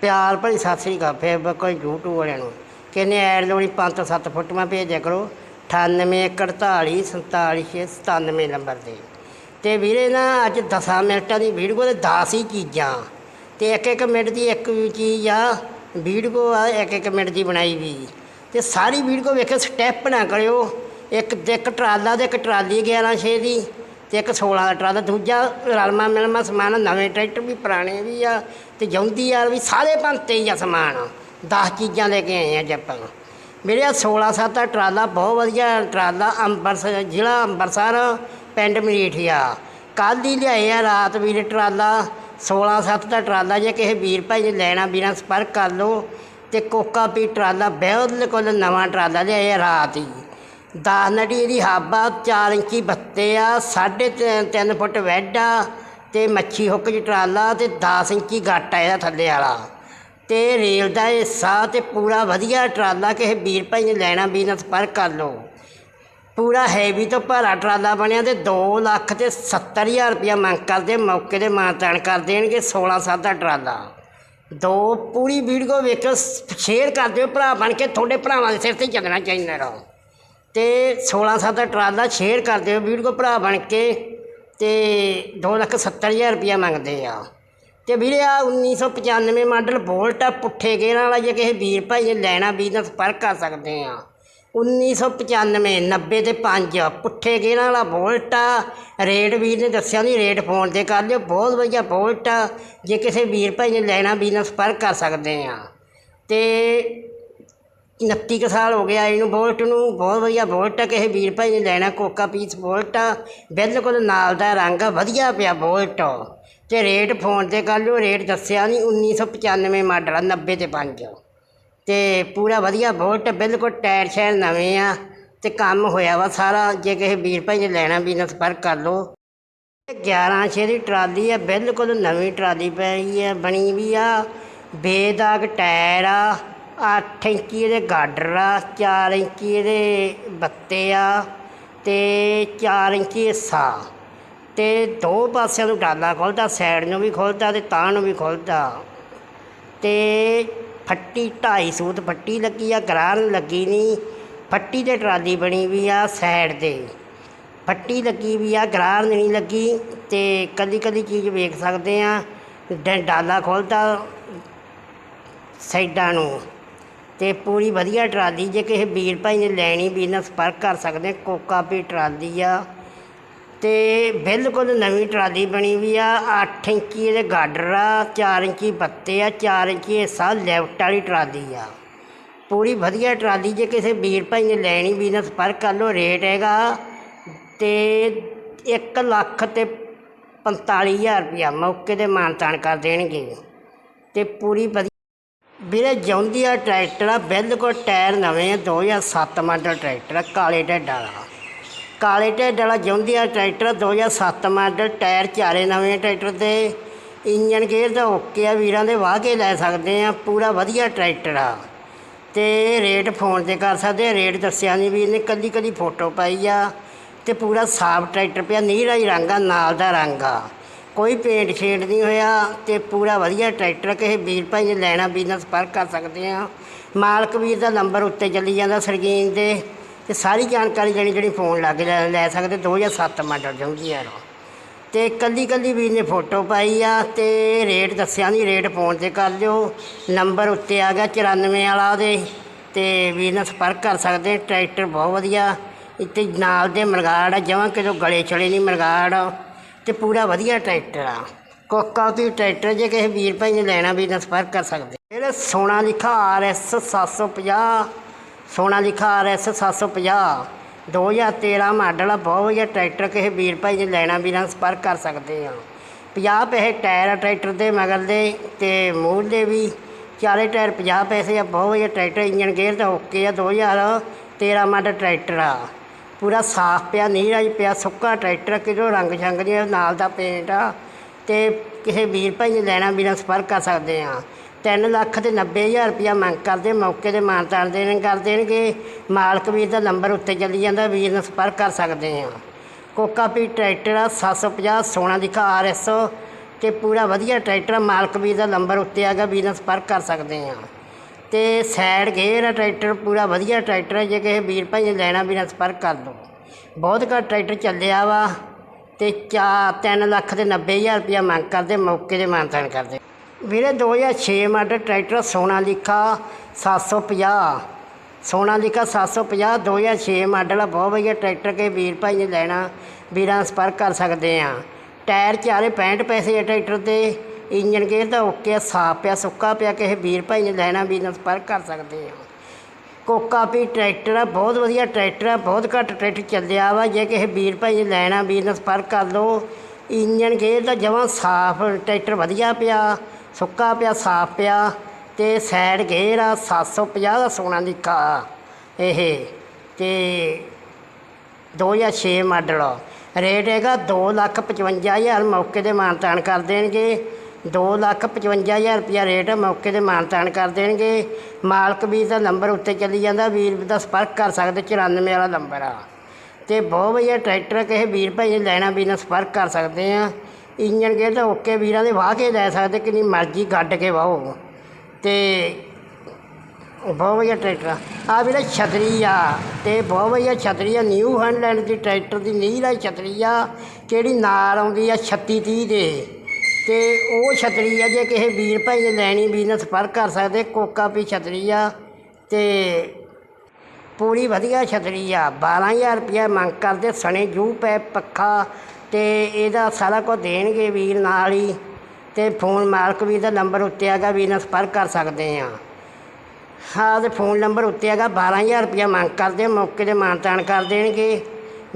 ਪਿਆਰ ਭਰੀ ਸਤਿ ਸ੍ਰੀ ਅਕਾਲ ਫੇਸਬੁੱਕ ਕੋਈ YouTube ਵਾਲਿਆਂ ਨੂੰ। ਕਹਿੰਦੇ ਐਡ ਲੋੜੀ 5 ਤੋਂ 7 ਫੋਟੋਆਂ ਭੇਜਿਆ ਕਰੋ। 98 47 ਨੰਬਰ ਤੇ ਤੇ ਵੀਰੇ ਨਾ, ਅੱਜ 10 ਮਿੰਟਾਂ ਦੀ ਵੀਡੀਓ ਤੇ 10 ਹੀ ਚੀਜ਼ਾਂ। ਤੇ ਇੱਕ ਇੱਕ ਮਿੰਟ ਦੀ ਇੱਕ ਚੀਜ਼ ਆ ਵੀਡੀਓ ਆ, ਇੱਕ ਇੱਕ ਮਿੰਟ ਦੀ ਬਣਾਈ ਵੀ। ਤੇ ਸਾਰੀ ਵੀਡੀਓ ਵੇਖੋ ਸਟੈਪ ਨਾ ਕਰਿਓ। ਇੱਕ ਤੇ ਇੱਕ ਟਰਾਲਾ ਤੇ ਇੱਕ ਟਰਾਲੀ 11 ਛੇ ਦੀ। ਤੇ ਇੱਕ 16 ਦਾ ਟਰਾਲਾ ਦੂਜਾ ਰਲਮਾ ਮਿਲਮਾ ਸਮਾਨ, ਨਵੇਂ ਟਰੈਕਟਰ ਵੀ ਪੁਰਾਣੇ ਵੀ ਆ, ਤੇ ਜੌਂਦੀ ਯਾਰ ਵੀ ਸਾਰੇ ਭੰਤੇ ਹੀ ਆ ਸਮਾਨ। 10 ਚੀਜ਼ਾਂ ਲੈ ਕੇ ਆਏ ਆ ਅੱਜ ਆਪਾਂ। ਮੇਰੇ ਆ 16 ਸੱਤ ਦਾ ਟਰਾਲਾ ਬਹੁਤ ਵਧੀਆ ਟਰਾਲਾ ਅੰਬਰਸਰ, ਜ਼ਿਲ੍ਹਾ ਅੰਮ੍ਰਿਤਸਰ ਪਿੰਡ ਮਰੀਠੀਆ ਕੱਲ੍ਹ ਹੀ ਲਿਆਏ ਆ ਰਾਤ ਵੀਰ ਟਰਾਲਾ 16 ਸੱਤ ਦਾ ਟਰਾਲਾ ਜੇ ਕਿਸੇ ਵੀਰ ਭਾਈ ਨੇ ਲੈਣਾ, ਵੀਰਾਂ ਸੰਪਰਕ ਕਰ ਲਓ। ਤੇ ਕੋਕਾ ਪੀ ਟਰਾਲਾ ਬਿਲਕੁਲ ਨਵਾਂ ਟਰਾਲਾ ਲਿਆਏ ਆ ਰਾਤ ਹੀ। 10 ਦੀ ਇਹਦੀ ਹਾਬਾ 4 ਇੰਚੀ ਬੱਤੇ ਆ 3.5 ਫੁੱਟ ਵੈਡ ਆ, ਤੇ ਮੱਛੀ ਹੁੱਕ ਚ ਟਰਾਲਾ ਤੇ 10 ਇੰਚੀ ਗੱਟ ਆ ਇਹਦਾ ਥੱਲੇ ਵਾਲਾ। ਤੇ ਰੇਲ ਦਾ ਹਿੱਸਾ ਤੇ ਪੂਰਾ ਵਧੀਆ ਟਰਾਲਾ ਕਿਸੇ ਵੀਰ ਭਾਈ ਨੇ ਲੈਣਾ ਵੀ ਨਾਲ ਸੰਪਰਕ ਕਰ ਲਓ। ਪੂਰਾ ਹੈਵੀ ਤੋਂ ਭਾਰਾ ਟਰਾਲਾ ਬਣਿਆ ਤੇ 2 ਲੱਖ ਤੇ 70000 ਰੁਪਇਆ ਮੰਗ ਕਰਦੇ, ਮੌਕੇ ਤੇ ਮਾਨਤਾਨ ਕਰ ਦੇਣਗੇ 16 ਸਾਲ ਦਾ ਟਰਾਲਾ। ਦੋ, ਪੂਰੀ ਵੀਡੀਓ ਵੇਖੋ ਸ਼ੇਅਰ ਕਰ ਦਿਓ, ਭਰਾ ਬਣ ਕੇ ਤੁਹਾਡੇ ਭਰਾਵਾਂ ਦੇ ਸਿਰ ਤੇ ਚੱਲਣਾ ਚਾਹੀਦਾ ਰਹੋ ਅਤੇ ਸੋਲ੍ਹਾਂ ਸੱਤ ਟਰਾਲਾ ਸ਼ੇਅਰ ਕਰ ਦਿਓ ਵੀਡੀਓ ਭਰਾ ਬਣ ਕੇ ਅਤੇ ਦੋ ਲੱਖ ਸੱਤਰ ਹਜ਼ਾਰ ਰੁਪਈਆ ਮੰਗਦੇ ਆ। ਤੇ ਵੀਰੇ ਆ 1995 ਮਾਡਲ ਬੋਲਟ ਆ, ਪੁੱਠੇ ਗੇਅਰਾਂ ਵਾਲਾ, ਜੇ ਕਿਸੇ ਵੀਰ ਭਾਈ ਨੇ ਲੈਣਾ ਬਿਜ਼ਨਸ ਪਰ ਕਰ ਸਕਦੇ ਆ। 1995 90 ਤੇ 5 ਪੁੱਠੇ ਗੇਅਰਾਂ ਵਾਲਾ ਬੋਲਟ ਆ। ਰੇਟ ਵੀਰ ਨੇ ਦੱਸਿਆ ਨਹੀਂ ਰੇਟ ਫੋਨ ਤੇ ਕਰ ਲਿਓ, ਬਹੁਤ ਵਧੀਆ ਬੋਲਟ ਆ। ਜੇ ਕਿਸੇ ਵੀਰ ਭਾਈ ਨੇ ਲੈਣਾ ਬਿਜ਼ਨਸ ਪਰ ਕਰ ਸਕਦੇ ਆ। ਤੇ 29 ਕੁ ਸਾਲ ਹੋ ਗਿਆ ਇਹਨੂੰ ਬੋਲਟ ਨੂੰ, ਬਹੁਤ ਵਧੀਆ ਬੋਲਟ ਆ, ਕਿਸੇ ਵੀਰ ਭਾਈ ਨੇ ਲੈਣਾ ਕੋਕਾ ਪੀਸ ਬੋਲਟ ਆ। ਬਿਲਕੁਲ ਨਾਲ ਦਾ ਰੰਗ ਆ, ਵਧੀਆ ਪਿਆ ਬੋਲਟ। ਅਤੇ ਰੇਟ ਫੋਨ ਤੇ ਕਰ ਲਿਓ, ਰੇਟ ਦੱਸਿਆ ਨਹੀਂ 1995 ਮਾਡਲ ਆ 90 ਤੇ 5 ਅਤੇ ਪੂਰਾ ਵਧੀਆ ਬੋਲਟ ਬਿਲਕੁਲ ਟਾਇਰ ਸ਼ਾਇਰ ਨਵੇਂ ਆ ਅਤੇ ਕੰਮ ਹੋਇਆ ਵਾ ਸਾਰਾ, ਜੇ ਕਿਸੇ ਵੀਰ ਭਾਈ ਨੇ ਲੈਣਾ ਵੀ ਨਾ ਸੰਪਰਕ ਕਰ ਲਓ। 11 ਛੇ ਦੀ ਟਰਾਲੀ ਆ, ਬਿਲਕੁਲ ਨਵੀਂ ਟਰਾਲੀ ਪਈ ਆ, ਬਣੀ ਵੀ ਆ, ਬੇਦਾਗ ਟਾਇਰ ਆ 8 ਇੰਚੀ ਇਹਦੇ ਗਾਡਰ ਆ 4 ਇੰਚੀ ਇਹਦੇ ਬੱਤੇ ਆ ਤੇ 4 ਇੰਚੀ ਹਿੱਸਾ ਤੇ ਦੋ ਪਾਸਿਆਂ ਨੂੰ ਡਾਲਾ ਖੁੱਲਦਾ ਸਾਈਡ ਨੂੰ ਵੀ ਖੁੱਲਦਾ ਤੇ ਤਾਂ ਨੂੰ ਵੀ ਖੁੱਲਦਾ ਤੇ ਫੱਟੀ 2.5 ਸੂਤ ਫੱਟੀ ਲੱਗੀ ਆ ਗਰਾਰ ਲੱਗੀ ਨਹੀਂ। ਫੱਟੀ ਤੇ ਟਰਾਲੀ ਬਣੀ ਵੀ ਆ ਸਾਈਡ ਤੇ। ਫੱਟੀ ਲੱਗੀ ਵੀ ਆ ਗਰਾਰ ਨਹੀਂ ਲੱਗੀ ਤੇ ਕਦੀ ਕਦੀ ਚੀਜ਼ ਵੇਖ ਸਕਦੇ ਆ। ਡਾਲਾ ਖੋਲਦਾ ਸਾਈਡਾਂ ਨੂੰ। ਤੇ ਪੂਰੀ ਵਧੀਆ ਟਰਾਲੀ, ਜੇ ਕਿਸੇ ਵੀਰ ਭਾਈ ਨੇ ਲੈਣੀ ਵੀ ਨਾਲ ਸੰਪਰਕ ਕਰ ਸਕਦੇ ਕੋਕਾ ਵੀ ਟਰਾਲੀ ਆ। ਤੇ ਬਿਲਕੁਲ ਨਵੀਂ ਟਰਾਲੀ ਬਣੀ ਵੀ ਆ 8 ਇੰਚੀ ਦੇ ਗਾਡਰ ਆ 4 ਇੰਚੀ ਬੱਤੇ ਆ 4 ਇੰਚੀ ਹਿੱਸਾ ਲੈਫਟ ਵਾਲੀ ਟਰਾਲੀ ਆ। ਪੂਰੀ ਵਧੀਆ ਟਰਾਲੀ, ਜੇ ਕਿਸੇ ਵੀਰ ਭਾਈ ਨੇ ਲੈਣੀ ਵੀ ਨਾਲ ਸੰਪਰਕ ਕਰ ਲਓ ਰੇਟ ਹੈਗਾ। ਤੇ 1 ਲੱਖ ਤੇ 45000 ਰੁਪਇਆ ਮੌਕੇ ਤੇ ਮਾਨਤਾਨ ਕਰ ਦੇਣਗੇ। ਤੇ ਪੂਰੀ ਵੀਰੇ ਜਿਉਂਦੀ ਆ ਟਰੈਕਟਰ ਆ ਬਿਲਕੁਲ ਟਾਇਰ ਨਵੇਂ ਆ 2007 ਮਾਡਲ ਟਰੈਕਟਰ ਆ, ਕਾਲੇ ਢੱਡ ਵਾਲਾ। ਕਾਲੇ ਢੱਡ ਵਾਲਾ ਜਿਉਂਦੀ ਆ ਟਰੈਕਟਰ 2007 ਮਾਡਲ ਟਾਇਰ ਚਾਰੇ ਨਵੇਂ ਆ ਟਰੈਕਟਰ ਦੇ। ਇੰਜਨ ਗੇਅਰ ਦਾ ਓਕੇ ਆ, ਵੀਰਾਂ ਦੇ ਵਾਹ ਕੇ ਲੈ ਸਕਦੇ ਆ, ਪੂਰਾ ਵਧੀਆ ਟਰੈਕਟਰ ਆ। ਤੇ ਰੇਟ ਫੋਨ ਤੇ ਕਰ ਸਕਦੇ ਆ, ਰੇਟ ਦੱਸਿਆ ਨਹੀਂ ਵੀਰ ਇਹਨੇ ਕੱਲੀ ਕੱਲੀ ਫੋਟੋ ਪਾਈ ਆ। ਤੇ ਪੂਰਾ ਸਾਫ਼ ਟਰੈਕਟਰ ਪਿਆ ਨੀਲਾ ਹੀ ਰੰਗ ਆ, ਨਾਲ ਦਾ ਰੰਗ ਆ। ਕੋਈ ਪੇਂਟ ਛੇਡ ਨਹੀਂ ਹੋਇਆ ਤੇ ਪੂਰਾ ਵਧੀਆ ਟਰੈਕਟਰ ਕਿਸੇ ਵੀਰ ਭਾਈ ਨੇ ਲੈਣਾ ਬਿਜ਼ਨਸ ਸੰਪਰਕ ਕਰ ਸਕਦੇ ਆ ਮਾਲਕ ਵੀਰ ਦਾ ਨੰਬਰ ਉੱਤੇ ਚੱਲੀ ਜਾਂਦਾ ਸਰਗੀਨ ਦੇ ਤੇ ਸਾਰੀ ਜਾਣਕਾਰੀ ਜਿਹੜੀ ਜਿਹੜੀ ਫੋਨ ਲੱਗ ਕੇ ਲੈ ਲੈ ਸਕਦੇ 2007 ਮਾਡਲ ਜਾਉਂਦੀ ਯਾਰ। ਤੇ ਕੱਲੀ ਕੱਲੀ ਵੀਰ ਨੇ ਫੋਟੋ ਪਾਈ ਆ ਤੇ ਰੇਟ ਦੱਸਿਆ ਨਹੀਂ ਰੇਟ ਫੋਨ ਤੇ ਕਰ ਲਿਓ। ਨੰਬਰ ਉੱਤੇ ਆ ਗਿਆ 94 ਵਾਲਾ ਉਹਦੇ ਤੇ ਵੀਰ ਨਾਲ ਸੰਪਰਕ ਕਰ ਸਕਦੇ, ਟਰੈਕਟਰ ਬਹੁਤ ਵਧੀਆ। ਇੱਥੇ ਨਾਲ ਦੇ ਮਰਗਾੜ ਆ, ਜਮਾਂ ਕਿਤੋਂ ਗਲੇ ਚਲੇ ਨਹੀਂ ਮਰਗਾੜ। ਤੇ ਪੂਰਾ ਵਧੀਆ ਟਰੈਕਟਰ ਆ। ਕੋਕਾ ਵੀ ਟਰੈਕਟਰ ਜੇ ਕਿਸੇ ਵੀਰ ਭਾਈ ਨੇ ਲੈਣਾ ਵੀ ਨਾਲ ਸੰਪਰਕ ਕਰ ਸਕਦੇ। ਇਹਦੇ ਸੋਨਾ ਲਿਖਾ ਆਰਐਸ 750 ਸੋਨਾ ਲਿਖਾ ਆਰਐਸ 750 2013 ਮਾਡਲ ਆ, ਬਹੁਤ ਵਧੀਆ ਟਰੈਕਟਰ ਕਿਸੇ ਵੀਰ ਭਾਈ ਨੇ ਲੈਣਾ ਵੀ ਨਾਲ ਸੰਪਰਕ ਕਰ ਸਕਦੇ ਆ। 50 ਪੈਸੇ ਟਾਇਰ ਆ ਟਰੈਕਟਰ ਦੇ ਮਗਰ ਦੇ ਤੇ ਮੂਹਰ ਦੇ ਵੀ। ਚਾਰੇ ਟਾਇਰ 50 ਪੈਸੇ ਆ, ਬਹੁਤ ਵਧੀਆ ਟਰੈਕਟਰ ਇੰਜਨ ਗੇਅਰ ਤਾਂ ਓਕੇ ਆ 2013 ਮਾਡਲ ਟਰੈਕਟਰ ਆ। ਪੂਰਾ ਸਾਫ਼ ਪਿਆ ਨੀਰਾ ਹੀ ਪਿਆ ਸੁੱਕਾ ਟਰੈਕਟਰ ਕਿਹੜੋ ਰੰਗ ਛੰਗ ਜਿਹਾ ਨਾਲ ਦਾ ਪੇਂਟ ਆ। ਤੇ ਕਿਸੇ ਵੀਰ ਭਾਈ ਨੇ ਲੈਣਾ ਵੀ ਸੰਪਰਕ ਕਰ ਸਕਦੇ ਆ। 3 ਲੱਖ ਤੇ 90000 ਰੁਪਇਆ ਮੰਗ ਕਰਦੇ ਮੌਕੇ ਤੇ ਮਾਨਤਾਨ ਦੇਣ ਕਰ ਦੇਣਗੇ। ਮਾਲਕ ਵੀਰ ਦਾ ਨੰਬਰ ਉੱਤੇ ਚੱਲੀ ਜਾਂਦਾ ਵੀਰ ਨਾਲ ਸੰਪਰਕ ਕਰ ਸਕਦੇ ਆ। ਕੋਕਾ ਪੀ ਟਰੈਕਟਰ ਆ 750 ਸੋਨਾ ਦਿਖਾ ਆਰਐਸ ਤੇ ਪੂਰਾ ਵਧੀਆ ਟਰੈਕਟਰ ਆ, ਮਾਲਕ ਵੀਰ ਦਾ ਨੰਬਰ ਉੱਤੇ ਆਗਾ ਵੀ ਨਾਲ ਸੰਪਰਕ ਕਰ ਸਕਦੇ ਆ। ਤੇ ਸਾਈਡ ਗੇਅਰ ਆ ਟਰੈਕਟਰ ਪੂਰਾ ਵਧੀਆ ਟਰੈਕਟਰ ਹੈ ਜੇ ਕਿਸੇ ਵੀਰ ਭਾਈ ਨੇ ਲੈਣਾ ਵੀ ਨਾਲ ਸੰਪਰਕ ਕਰ ਲਓ ਬਹੁਤ ਘੱਟ ਟਰੈਕਟਰ ਚੱਲਿਆ ਵਾ ਤੇ ਚਾ 3 ਲੱਖ ਤੇ 90000 ਰੁਪਇਆ ਮੰਗ ਕਰਦੇ, ਮੌਕੇ ਦੇ ਮਾਨਤਾਨ ਕਰਦੇ। ਵੀਰੇ 2006 model tractor Sonalika 750 Sonalika 750 2006 model ਆ, ਬਹੁਤ ਵਧੀਆ ਟਰੈਕਟਰ ਕੇ ਵੀਰ ਭਾਈ ਨੇ ਲੈਣਾ, ਵੀਰਾਂ ਸੰਪਰਕ ਕਰ ਸਕਦੇ ਆ। ਟਾਇਰ ਚਾਰੇ 65 ਪੈਸੇ ਆ ਟਰੈਕਟਰ ਤੇ। ਇੰਜਨ ਗੇਅਰ ਦਾ ਓਕੇ ਆ, ਸਾਫ਼ ਪਿਆ ਸੁੱਕਾ ਪਿਆ ਕਿਸੇ ਵੀਰ ਭਾਈ ਨੇ ਲੈਣਾ ਵੀਰ ਨਾਲ ਸੰਪਰਕ ਕਰ ਸਕਦੇ ਆ। ਕੋਕਾ ਵੀ ਟਰੈਕਟਰ ਆ ਬਹੁਤ ਵਧੀਆ ਟਰੈਕਟਰ ਆ ਬਹੁਤ ਘੱਟ ਟਰੈਕਟਰ ਚੱਲਿਆ ਵਾ ਜੇ ਕਿਸੇ ਵੀਰ ਭਾਈ ਨੇ ਲੈਣਾ ਵੀਰ ਨਾਲ ਸੰਪਰਕ ਕਰ ਲਓ। ਇੰਜਨ ਗੇਅਰ ਦਾ ਜਮਾਂ ਸਾਫ਼ ਟਰੈਕਟਰ ਵਧੀਆ ਪਿਆ ਸੁੱਕਾ ਪਿਆ ਸਾਫ਼ ਪਿਆ ਤੇ ਸਾਈਡ ਗੇਅਰ ਆ 750 ਦਾ ਸੋਨਾ ਦੀ ਲਿਖਾ ਇਹ ਤੇ 2006 ਮਾਡਲ ਰੇਟ ਹੈਗਾ 255000 ਮੌਕੇ ਤੇ ਮਾਨਤਾਨ ਕਰ ਦੇਣਗੇ। 255000 ਰੁਪਇਆ ਰੇਟ ਮੌਕੇ ਤੇ ਮਾਨਤਾਨ ਕਰ ਦੇਣਗੇ। ਮਾਲਕ ਵੀਰ ਦਾ ਨੰਬਰ ਉੱਤੇ ਚੱਲੀ ਜਾਂਦਾ ਵੀਰ ਦਾ ਸੰਪਰਕ ਕਰ ਸਕਦੇ 94 ਵਾਲਾ ਨੰਬਰ ਆ। ਤੇ ਬਹੁਤ ਵਧੀਆ ਟਰੈਕਟਰ ਆ, ਕਿਸੇ ਵੀਰ ਭਾਈ ਨੇ ਲੈਣਾ ਵੀ ਨਾਲ ਸੰਪਰਕ ਕਰ ਸਕਦੇ ਆ। ਇੰਜਨ ਗੇਅਰ ਤਾਂ ਓਕੇ ਵੀਰਾਂ ਦੇ ਵਾਹ ਕੇ ਲੈ ਸਕਦੇ ਕਿੰਨੀ ਮਰਜ਼ੀ ਗੱਡ ਕੇ ਵਾਹੋ। ਤੇ ਬਹੁਤ ਵਧੀਆ ਟਰੈਕਟਰ ਆ। ਆਹ ਵੀਰੇ ਛਤਰੀ ਆ ਤੇ ਬਹੁਤ ਵਧੀਆ ਛਤਰੀ ਆ ਨਿਊ ਹੈਂਡਲੈਂਡ ਦੀ ਟਰੈਕਟਰ ਦੀ ਨੀਲ ਆ ਛਤਰੀ ਆ ਕਿਹੜੀ ਨਾਰ ਆਉਂਦੀ ਆ 36 30 ਦੇ। ਤੇ ਉਹ ਛਤਰੀ ਆ ਜੇ ਕਿਸੇ ਵੀਰ ਭਾਈ ਨੇ ਲੈਣੀ ਵੀ ਨਾਲ ਸੰਪਰਕ ਕਰ ਸਕਦੇ, ਕੋਕਾ ਪੀ ਛਤਰੀ ਆ ਤੇ ਪੂਰੀ ਵਧੀਆ ਛਤਰੀ ਆ। 12000 ਰੁਪਇਆ ਮੰਗ ਕਰਦੇ, ਸਣੇ ਜੂ ਪੈ ਪੱਖਾ ਤੇ ਇਹਦਾ ਸਾਰਾ ਕੁਝ ਦੇਣਗੇ ਵੀਰ ਨਾਲ ਹੀ ਤੇ ਫੋਨ ਮਾਲਕ ਵੀ ਦਾ ਨੰਬਰ ਉੱਤੇ ਹੈਗਾ ਵੀਰ ਨਾਲ ਸੰਪਰਕ ਕਰ ਸਕਦੇ ਆ। ਹਾਂ, ਤੇ ਫੋਨ ਨੰਬਰ ਉੱਤੇ ਹੈਗਾ 12000 ਰੁਪਇਆ ਮੰਗ ਕਰਦੇ, ਮੌਕੇ ਤੇ ਮਾਨਤਾਨ ਕਰ ਦੇਣਗੇ।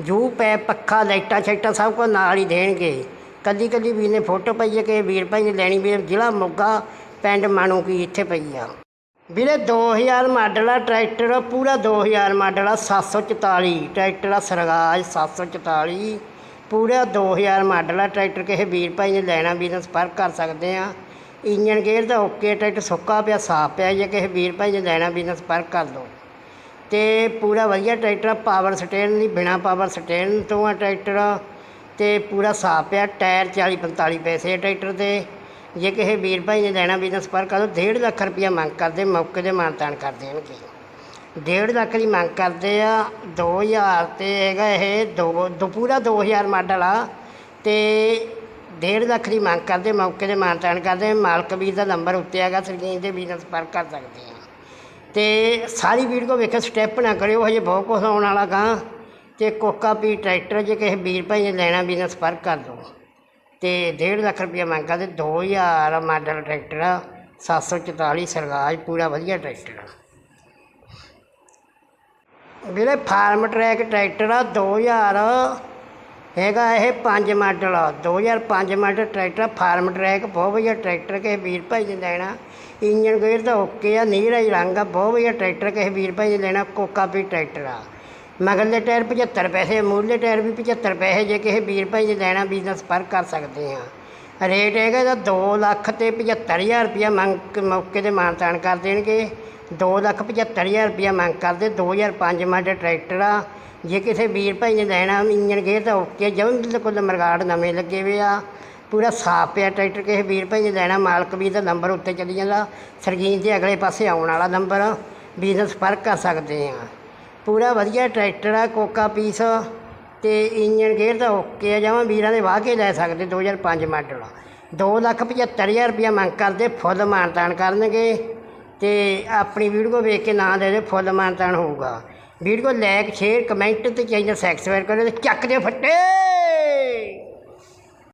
ਜੂ ਪੈ ਪੱਖਾ, ਲਾਈਟਾਂ ਛਾਈਟਾਂ ਸਭ ਕੁਝ ਨਾਲ ਹੀ ਦੇਣਗੇ। ਕੱਲੀ ਕੱਲੀ ਵੀਰ ਨੇ ਫੋਟੋ ਪਾਈ ਹੈ ਕਿ ਵੀਰ ਭਾਈ ਨੇ ਲੈਣੀ ਵੀ ਜ਼ਿਲ੍ਹਾ ਮੋਗਾ, ਪਿੰਡ ਮਾਣੂ ਕੀ ਇੱਥੇ ਪਈ ਆ। ਵੀਰੇ 2000 ਮਾਡਲ ਆ, ਟਰੈਕਟਰ ਪੂਰਾ 2000 ਮਾਡਲ ਆ 744 ਟਰੈਕਟਰ ਆ ਸਰਗਾਜ 744 ਪੂਰਾ 2000 ਮਾਡਲ ਆ, ਟਰੈਕਟਰ ਕਿਸੇ ਵੀਰ ਭਾਈ ਨੇ ਲੈਣਾ ਵੀ ਨਾਲ ਸੰਪਰਕ ਕਰ ਸਕਦੇ ਆ। ਇੰਜਨ ਗੇਅਰ ਦਾ ਓਕੇ ਟਰੈਕਟਰ ਸੁੱਕਾ ਪਿਆ, ਸਾਫ਼ ਪਿਆ ਜੇ ਕਿਸੇ ਵੀਰ ਭਾਈ ਨੇ ਲੈਣਾ ਵੀ ਨਾਲ ਸੰਪਰਕ ਕਰ ਲਓ। ਤੇ ਪੂਰਾ ਵਧੀਆ ਟਰੈਕਟਰ ਪਾਵਰ ਸਟੇਰਨ ਨਹੀਂ ਬਿਨਾ ਪਾਵਰ ਸਟੇਰਨ ਤੋਂ ਆ ਟਰੈਕਟਰ। ਤੇ ਪੂਰਾ ਸਾਫ਼ ਪਿਆ, ਟਾਇਰ 40 45 ਪੈਸੇ ਟਰੈਕਟਰ ਦੇ। ਜੇ ਕਿਸੇ ਵੀਰ ਭਾਈ ਨੇ ਲੈਣਾ ਬਿਜਨਸ ਪਰ ਸੰਪਰਕ ਕਰੋ 1.5 ਲੱਖ ਰੁਪਇਆ ਮੰਗ ਕਰਦੇ, ਮੌਕੇ ਦੇ ਮਾਨਤਾਨ ਕਰ ਦੇਣਗੇ। 1.5 ਲੱਖ ਦੀ ਮੰਗ ਕਰਦੇ ਆ 2000 ਤੇ ਹੈਗਾ ਇਹ ਦੋ ਦੋ ਪੂਰਾ 2000 ਮਾਡਲ ਆ। ਤੇ 1.5 ਲੱਖ ਦੀ ਮੰਗ ਕਰਦੇ, ਮੌਕੇ ਦੇ ਮਾਨਤਾਨ ਕਰਦੇ, ਮਾਲਕ ਵੀਰ ਦਾ ਨੰਬਰ ਉੱਤੇ ਹੈਗਾ ਸਰਗੀਨ ਦੇ ਵੀਰ ਨਾਲ ਕਰ ਸਕਦੇ ਆ। ਤੇ ਸਾਰੀ ਵੀਡੀਓ ਵੇਖੋ ਸਟੈਪ ਨਾ ਕਰਿਓ, ਹਜੇ ਬਹੁਤ ਕੁਛ ਆਉਣ ਵਾਲਾ ਗਾਂ। ਤੇ ਕੋਕਾ ਪੀ ਟਰੈਕਟਰ ਜੇ ਕਿਸੇ ਵੀਰ ਭਾਈ ਨੇ ਲੈਣਾ ਵੀ ਨਾਲ ਸੰਪਰਕ ਕਰ ਲਓ ਤੇ 1.5 ਲੱਖ ਰੁਪਇਆ ਮੰਗ ਕਰਦੇ 2000 ਮਾਡਲ ਟਰੈਕਟਰ ਆ 744 ਸਰਗਾਜ ਪੂਰਾ ਵਧੀਆ ਟਰੈਕਟਰ ਆ। ਵੀਰੇ ਫਾਰਮ ਟਰੈਕ ਟਰੈਕਟਰ ਆ 2000 ਹੈਗਾ ਇਹ 5 ਮਾਡਲ ਆ। 2005 ਮਾਡਲ ਟਰੈਕਟਰ ਆ, ਫਾਰਮ ਟਰੈਕ ਬਹੁਤ ਵਧੀਆ ਟਰੈਕਟਰ ਕਿਸੇ ਵੀਰ ਭਾਈ ਨੇ ਲੈਣਾ। ਇੰਜਨ ਗੇਅਰ ਤਾਂ ਓਕੇ ਆ ਨੀਰਾ ਹੀ ਰੰਗ ਆ ਬਹੁਤ ਵਧੀਆ ਟਰੈਕਟਰ ਕਿਸੇ ਵੀਰ ਭਾਈ ਨੇ ਲੈਣਾ ਕੋਕਾ ਵੀ ਟਰੈਕਟਰ ਆ। ਮਗਰਲੇ ਟਾਇਰ 75 ਪੈਸੇ ਮੂਹਰਲੇ ਟਾਇਰ ਵੀ 75 ਪੈਸੇ, ਜੇ ਕਿਸੇ ਵੀਰ ਭਾਈ ਨੇ ਲੈਣਾ ਬਿਜ਼ਨਸ ਪਰ ਕਰ ਸਕਦੇ ਹਾਂ। ਰੇਟ ਹੈਗਾ ਇਹਦਾ 2 ਲੱਖ ਤੇ 75000 ਰੁਪਇਆ ਮੰਗ ਮੌਕੇ ਤੇ ਮਾਨਤਾਨ ਕਰ ਦੇਣਗੇ। 2 ਲੱਖ 75000 ਰੁਪਇਆ ਮੰਗ ਕਰਦੇ 2005 ਮਾਡਲ ਟਰੈਕਟਰ ਆ। ਜੇ ਕਿਸੇ ਵੀਰ ਭਾਈ ਨੇ ਲੈਣਾ ਇੰਜਨ ਗੇਅਰ ਤਾਂ ਓਕੇ ਜਮਾਂ ਬਿਲਕੁਲ ਮਰਗਾੜ ਨਵੇਂ ਲੱਗੇ ਹੋਏ ਆ। ਪੂਰਾ ਸਾਫ਼ ਪਿਆ ਟਰੈਕਟਰ, ਕਿਸੇ ਵੀਰ ਭਾਈ ਨੇ ਲੈਣਾ ਮਾਲਕ ਵੀ ਦਾ ਨੰਬਰ ਉੱਤੇ ਚੱਲੀ ਜਾਂਦਾ। ਸਰਗੀਨ ਦੇ ਅਗਲੇ ਪਾਸੇ ਆਉਣ ਵਾਲਾ ਨੰਬਰ ਬਿਜ਼ਨਸ ਸੰਪਰਕ ਕਰ ਸਕਦੇ ਆ ਪੂਰਾ ਵਧੀਆ ਟਰੈਕਟਰ ਆ, ਕੋਕਾ ਪੀਸ। ਅਤੇ ਇੰਜਨ ਗੇਅਰ ਤਾਂ ਓਕੇ ਆ, ਜਮਾਂ ਵੀਰਾਂ ਦੇ ਵਾਹ ਕੇ ਲੈ ਸਕਦੇ 2005 ਮਾਡਲ ਦੋ ਲੱਖ 75000 ਰੁਪਇਆ ਮੰਗ ਕਰਦੇ, ਫੁੱਲ ਮਾਨਤਾਨ ਕਰਨਗੇ। ਅਤੇ ਆਪਣੀ ਵੀਡੀਓ ਵੇਖ ਕੇ ਨਾਂ ਦੇ ਦੇ ਫੁੱਲ ਮਾਨਤਾਨ ਹੋਊਗਾ। ਵੀਡੀਓ ਲਾਇਕ, ਸ਼ੇਅਰ, ਕਮੈਂਟ ਤੇ ਚੈਨਲ ਸਬਸਕ੍ਰਾਈਬ ਕਰੋ ਤੇ ਚੱਕ ਦੇ ਫੱਟੇ।